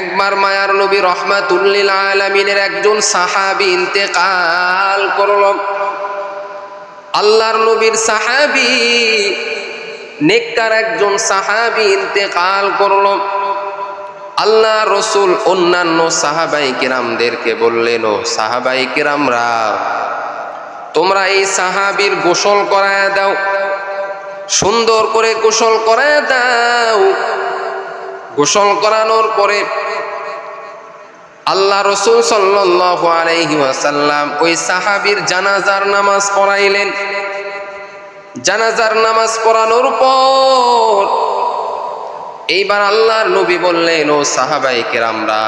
একবার মায়ার নবী রহমাতুল্লিল আলমিনের একজন সাহাবি ইন্তেকাল করল। আল্লাহর নবীর সাহাবি, নেককার একজন সাহাবি ইন্তেকাল করল। আল্লাহ রসুল অন্যান্য সাহাবাই কিরামদেরকে বললেন সাহাবাই কিরামরা, তোমরা এই সাহাবির গোসল করায় দাও, সুন্দর করে গোসল করায় দাও গোসল করানোর পরে আল্লাহ রসুল সাল্লাল্লাহু আলাইহি ওই সাহাবীর জানাজার নামাজ পড়াইলেন। জানাজার নামাজ পড়ানোর পর এইবার আল্লাহর নবী বললেন, ও সাহাবাই কেরামরা,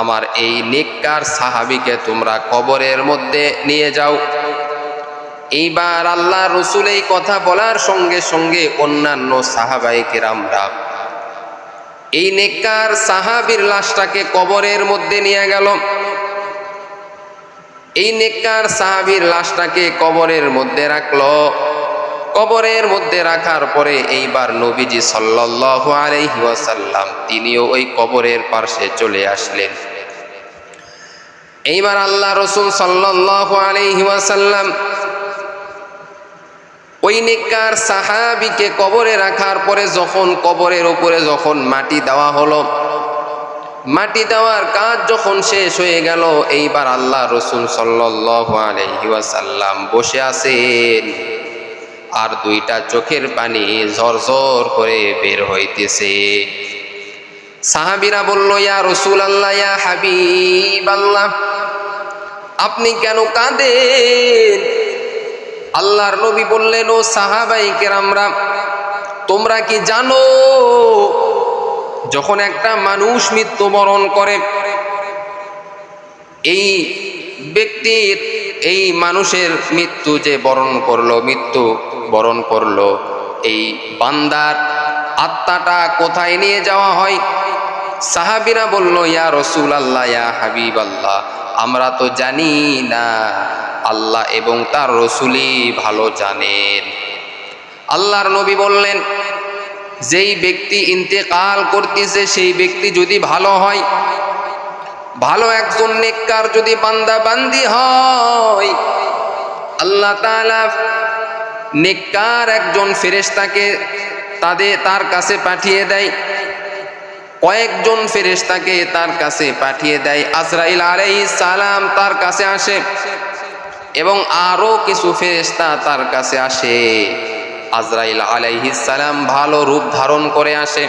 আমার এই নেককার সাহাবিকে তোমরা কবরের মধ্যে নিয়ে যাও। এইবার আল্লাহ রসুল এই কথা বলার সঙ্গে সঙ্গে অন্যান্য সাহাবাই কেরামরা এই নেককার সাহাবির লাশটাকে কবরের মধ্যে নিয়ে গেল। এই নেককার সাহাবির লাশটাকে কবরের মধ্যে রাখল। কবরের মধ্যে রাখার পরে এইবার নবীজি সাল্লাল্লাহু আলাইহি ওয়াসাল্লাম তিনিও ওই কবরের পাশে চলে আসলেন। এইবার আল্লাহ রসুল সাল্লাল্লাহু আলাইহি ওয়াসাল্লাম ওই নেককার সাহাবিকে কবরে রাখার পরে যখন কবরের উপরে যখন মাটি দেওয়া হলো, মাটি দেওয়ার কাজ যখন শেষ হয়ে গেল, এইবার আল্লাহ রসুল ওয়াসাল্লাম বসে আছেন। আর দুইটা চোখের পানি ঝরঝর করে বের হইতেছে। সাহাবিরা বলল, ইয়া রসুল আল্লাহ ইয়া হাবিব আল্লাহ আপনি কেন কাঁদেন? আল্লাহর নবী বললেন, ও সাহাবাই কেরামরা, তোমরা কি জানো, যখন একটা মানুষ মৃত্যুবরণ করে, এই ব্যক্তির এই মানুষের মৃত্যু যে বরণ করল, মৃত্যু বরণ করল, এই বান্দার আত্মাটা কোথায় নিয়ে যাওয়া হয়? সাহাবিরা বলল, ইয়া রসুল আল্লাহ ইয়া হাবিব আল্লাহ আমরা তো জানি না। আল্লাহ এবং তার রসুলই ভালো জানেন। আল্লাহর নবী বললেন, যেই ব্যক্তি ইন্তেকাল করতেছে, সেই ব্যক্তি যদি ভালো হয়, ভালো একজন নেককার যদি বান্দা বান্দি হয়, আল্লাহ নেককার একজন ফেরেশতাকে তাদের, তার কাছে পাঠিয়ে দেয়। কয়েকজন ফেরেশতাকে তার কাছে পাঠিয়ে দেয়। আজরাইল আলাইহিস সালাম তার কাছে আসে। এবং আরও কিছু ফেরেশতা তার কাছে আসে। আজরাইল সালাম ভালো রূপ ধারণ করে আসে।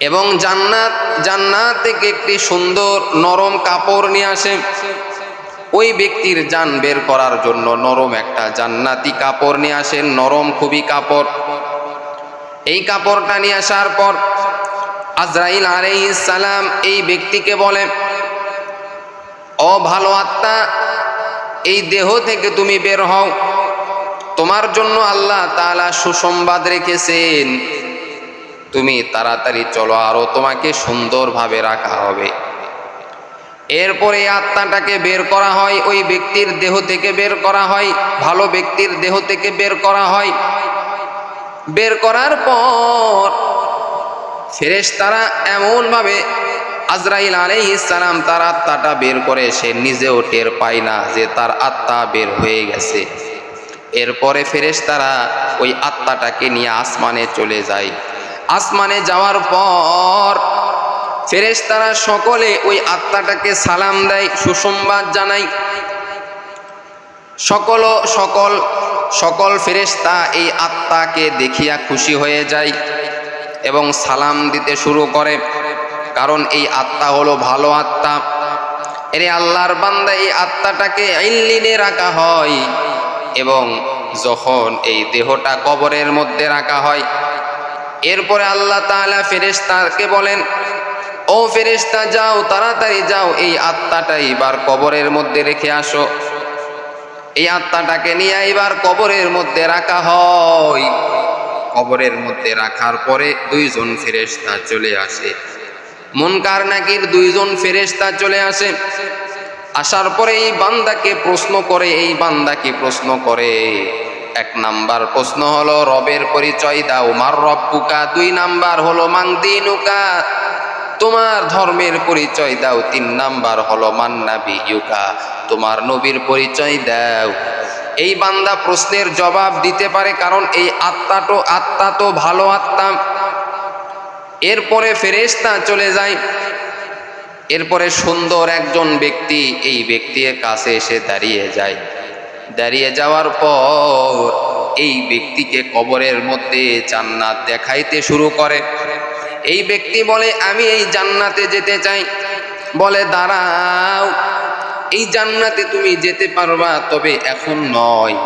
এবং জান্নাত জান্নাত থেকে একটি সুন্দর নরম কাপড় নিয়ে আসে। ওই ব্যক্তির জান বের করার জন্য নরম একটা জান্নাতি কাপড় নিয়ে আসেন নরম খুবই কাপড়। এই কাপড়টা নিয়ে আসার পর আজরাইল সালাম এই ব্যক্তিকে বলে ও ভালো আত্মা, এই দেহ থেকে তুমি বের হও। তোমার জন্য আল্লাহ তাআলা সুসংবাদ রেখেছেন। তুমি তাড়াতাড়ি চলো, আরও তোমাকে সুন্দরভাবে রাখা হবে। এরপরে আত্মাটাকে বের করা হয়, ওই ব্যক্তির দেহ থেকে বের করা হয়, ভালো ব্যক্তির দেহ থেকে বের করা হয়। বের করার পর ফেরেশতারা এমনভাবে আজরাইল আলাইহিস সালাম তার আত্মাটা বের করে সে নিজেও টের পায় না যে তার আত্মা বের হয়ে গেছে। এরপরে ফেরেশতারা ওই আত্মাটাকে নিয়ে আসমানে চলে যায়। আসমানে যাওয়ার পর ফেরেশতারা সকলে ওই আত্মাটাকে সালাম দেয়, সুসংবাদ জানায়। সকল সকল সকল ফেরেশতা এই আত্মাকে দেখিয়া খুশি হয়ে যায় এবং সালাম দিতে শুরু করে। কারণ এই আত্মা হলো ভালো আত্মা। এর আল্লাহর বান্দা এই আত্মাটাকে আইনলিনে রাখা হয় এবং যখন এই দেহটা কবরের মধ্যে রাখা হয়, এরপরে আল্লাহ তাআলা ফেরেশতাকে বলেন, ও ফেরেশতা, যাও, তাড়াতাড়ি যাও, এই আত্মাটা এবার কবরের মধ্যে রেখে আসো। এই আত্মাটাকে নিয়ে এবার কবরের মধ্যে রাখা হয়। কবরের মধ্যে রাখার পরে দুইজন ফেরেশতা চলে আসে। মুনকার নাকির দুইজন ফেরেশতা চলে আসে। আসার পরে এই বান্দাকে প্রশ্ন করে, এই বান্দাকে প্রশ্ন করে? এক নাম্বার প্রশ্ন হলো, রবের পরিচয় দাও। মার রব্বুকা? দুই নাম্বার হলো মাংদিনুকা তোমার ধর্মের পরিচয় দাও। তিন নাম্বার হলো মান্নাবি ইউকা তোমার নবীর পরিচয় দাও। এই বান্দা প্রশ্নের জবাব দিতে পারে, কারণ এই আত্মা তো আত্মা তো ভালো আত্মা। এরপরে ফেরেশতা চলে যায়। এরপরে সুন্দর একজন ব্যক্তি এই ব্যক্তির কাছে এসে দাঁড়িয়ে যায়। দাঁড়িয়ে যাওয়ার পর এই ব্যক্তিকে কবরের মধ্যে জান্নাত দেখাইতে শুরু করে। এই ব্যক্তি বলে, আমি এই জান্নাতে যেতে চাই। বলে, দাঁড়াও, এই জান্নাতে তুমি যেতে পারবা, তবে এখন নয়।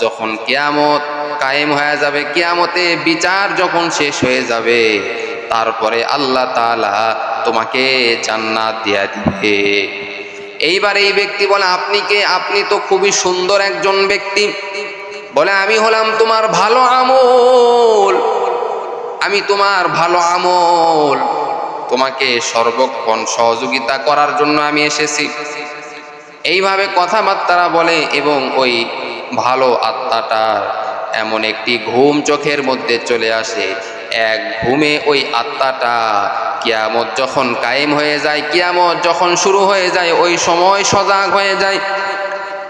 যখন কেয়ামত কায়েম হয়ে যাবে, কেয়ামতে বিচার যখন শেষ হয়ে যাবে তারপরে আল্লাহ তাআলা তোমাকে জান্নাত দিয়া দিবে। এইবার এই ব্যক্তি বলে, আপনি কে? আপনি তো খুবই সুন্দর একজন ব্যক্তি। বলে, আমি হলাম তোমার ভালো আমল। আমি তোমার ভালো আমল। তোমাকে সর্বক্ষণ সহযোগিতা করার জন্য আমি এসেছি। এইভাবে কথাবার্তারা বলে, এবং ওই ভালো আত্মাটার এমন একটি ঘুম চোখের মধ্যে চলে আসে। এক ঘুমে ওই আত্মাটা কিয়ামত যখন কায়েম হয়ে যায়, কিয়ামত যখন শুরু হয়ে যায়, ওই সময় সজাগ হয়ে যায়।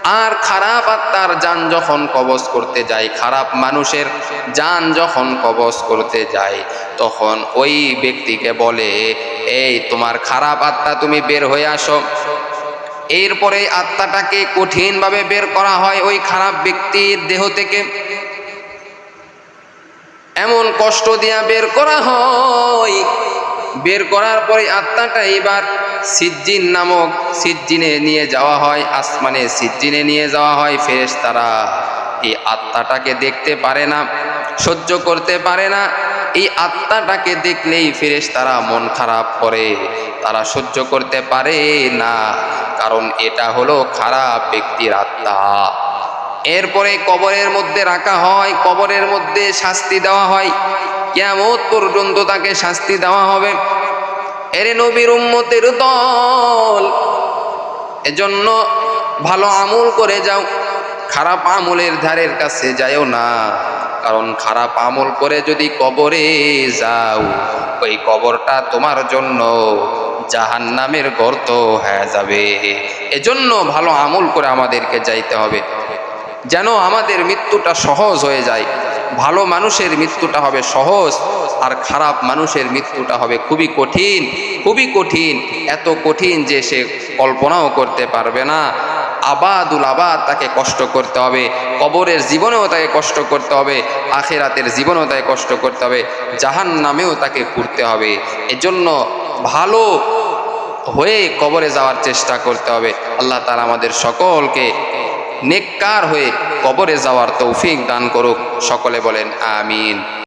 আর খারাপ আত্মার যান যখন কবজ করতে যায়, খারাপ মানুষের যান যখন কবজ করতে যায়, তখন ওই ব্যক্তিকে বলে, এই তোমার খারাপ আত্মা তুমি বের হয়ে আসো। এরপরে আত্মাটাকে কঠিনভাবে বের করা হয় ওই খারাপ ব্যক্তির দেহ থেকে। এমন কষ্ট দিয়া বের করা হয়। বের করার পরে আত্মাটা এবার সিজ্জিন নামক সিজ্জিনে নিয়ে যাওয়া হয়, আসমানে সিজ্জিনে নিয়ে যাওয়া হয়। ফেরেশ তারা এই আত্মাটাকে দেখতে পারে না, সহ্য করতে পারে না। এই আত্মাটাকে দেখলেই ফেরেশ তারা মন খারাপ করে। তারা সহ্য করতে পারে না, কারণ এটা হলো খারাপ ব্যক্তির আত্মা। এরপরে কবরের মধ্যে রাখা হয়, কবরের মধ্যে শাস্তি দেওয়া হয়। কেমত পর্যন্ত তাকে শাস্তি দেওয়া হবে। এরে নবীর উম্মতের দল, এজন্য ভালো আমল করে যাও। খারাপ আমলের ধারের কাছে যাও না। কারণ খারাপ আমল করে যদি কবরে যাও, ওই কবরটা তোমার জন্য জাহান্নামের গর্ত হয়ে যাবে। এজন্য ভালো আমল করে আমাদেরকে যাইতে হবে। যেন আমাদের মৃত্যুটা সহজ হয়ে যায়। ভালো মানুষের মৃত্যুটা হবে সহজ, আর খারাপ মানুষের মৃত্যুটা হবে খুবই কঠিন খুবই কঠিন। এত কঠিন যে সে কল্পনাও করতে পারবে না। আবাদুল আবাদ তাকে কষ্ট করতে হবে, কবরের জীবনেও তাকে কষ্ট করতে হবে, আখেরাতের জীবনেও তাকে কষ্ট করতে হবে জাহান নামেও তাকে ঘুরতে হবে। এজন্য ভালো হয়ে কবরে যাওয়ার চেষ্টা করতে হবে। আল্লাহ তালা আমাদের সকলকে নেককার হয়ে কবরে যাওয়ার তৌফিক দান করুক। সকলে বলেন আমিন।